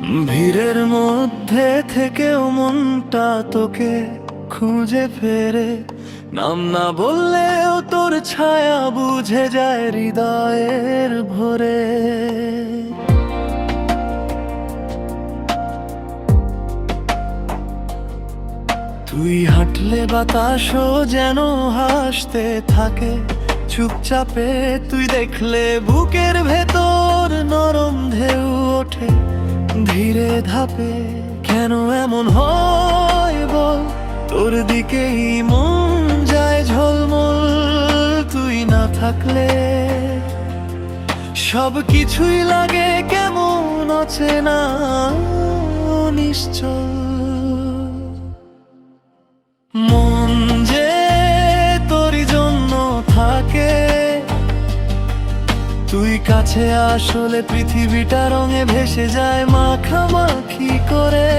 ভিড়ের মধ্যে থেকেও মনটা তোকে খুঁজে ফেরে। নাম না বললেও তোর ছায়া বুঝে যায় হৃদয়ের ভরে। তুই হাঁটলে বাতাসও যেন হাসতে থাকে, চুপচাপে তুই দেখলে বুকের ভেতর নরম ঢেউ ওঠে। ধীরে ধাপে কেন এমন হয় বল? তোর দিকেই মন যায় ঝলমল, তুই না থাকলে সব কিছুই লাগে কেমন অচেনা নিশ্চল। তুই কাছে আসলে পৃথিবীটা রঙে ভেসে যায় মাখামাখি করে।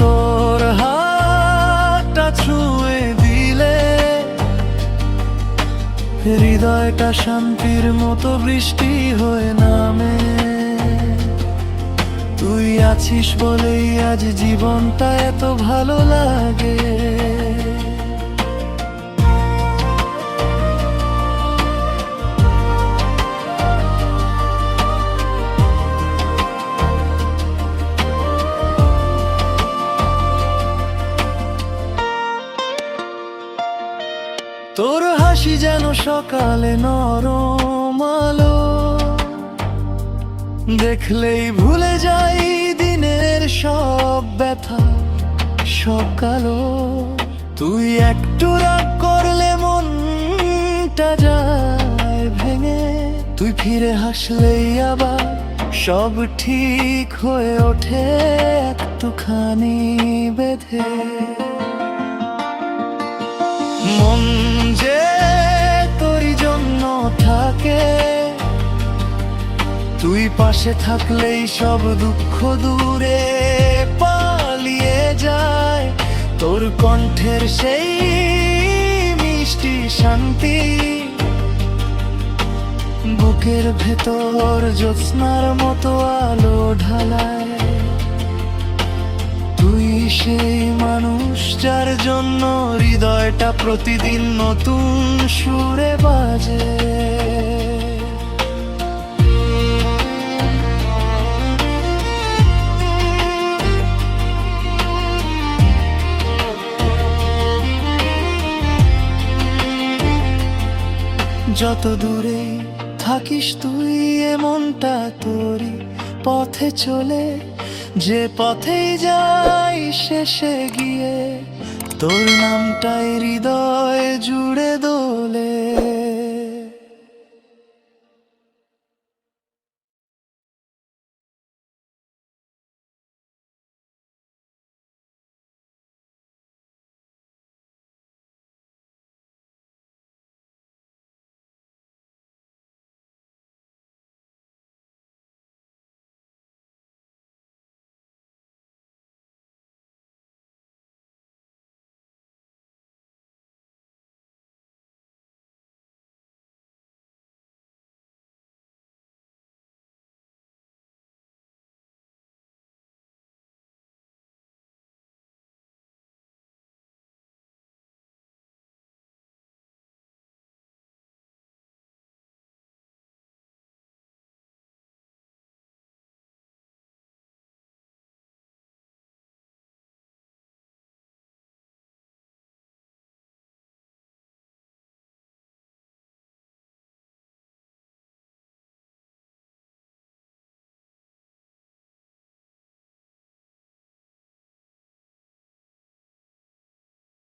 তোর হাতটা ছুঁয়ে দিলে হৃদয়টা শান্তির মতো বৃষ্টি হয়ে নামে। তুই আছিস বলেই আজ জীবনটা এত ভালো লাগে। তোর হাসি যেন সকালে নরম আলো। দেখলেই ভুলে যাই দিনের সব ব্যথা, সব কালো। তুই একটু রাগ করলে মনটা যায় ভেঙে। তুই ফিরে হাসলেই আবার সব ঠিক হয়ে ওঠে একটুখানি বেঁধে। মন তুই পাশে থাকলেই সব দুঃখ দূরে পালিয়ে যায়। তোর কণ্ঠের সেই মিষ্টি শান্তি। বুকের ভেতর জ্যোৎস্নার মতো আলো ঢালায়। তুই সেই মানুষ যার জন্য হৃদয়টা প্রতিদিন নতুন সুরে বাজে। যত দূরে থাকিস তুই এমনটা তোরই পথে চলে। যে পথেই যাই শেষে গিয়ে, তোর নামটাই হৃদয় জুড়ে দোলে।